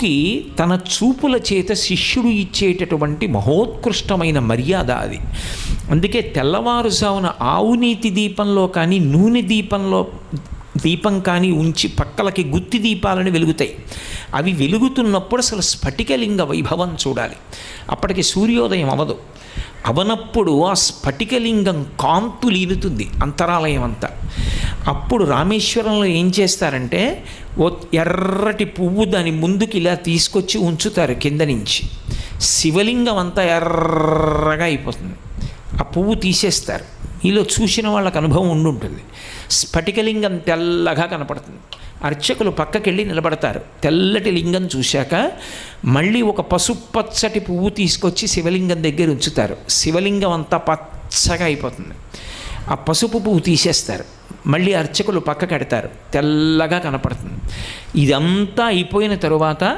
కి తన చూపుల చేత శిష్యుడు ఇచ్చేటటువంటి మహోత్కృష్టమైన మర్యాద అది. అందుకే తెల్లవారుజామున ఆవునీతి దీపంలో కానీ నూనె దీపంలో దీపం కానీ ఉంచి పక్కలకి గుత్తి దీపాలని వెలుగుతాయి. అవి వెలుగుతున్నప్పుడు అసలు స్ఫటికలింగ వైభవం చూడాలి. అప్పటికి సూర్యోదయం అవదు. అవనప్పుడు ఆ స్ఫటికలింగం కాంతు లీనుతుంది అంతరాలయం అంతా అప్పుడు రామేశ్వరంలో ఏం చేస్తారంటే ఓ ఎర్రటి పువ్వు దాని ముందుకి ఇలా తీసుకొచ్చి ఉంచుతారు కింద నుంచి. శివలింగం అంతా ఎర్రగా అయిపోతుంది. ఆ పువ్వు తీసేస్తారు. మీలో చూసిన వాళ్ళకి అనుభవం ఉండుంటుంది. స్ఫటికలింగం తెల్లగా కనపడుతుంది. అర్చకులు పక్కకెళ్ళి నిలబడతారు. తెల్లటి లింగం చూశాక మళ్ళీ ఒక పసుపచ్చటి పువ్వు తీసుకొచ్చి శివలింగం దగ్గర ఉంచుతారు. శివలింగం అంతా పచ్చగా అయిపోతుంది. ఆ పసుపు పువ్వు తీసేస్తారు. మళ్ళీ అర్చకులు పక్కకెడతారు. తెల్లగా కనపడుతుంది. ఇదంతా అయిపోయిన తరువాత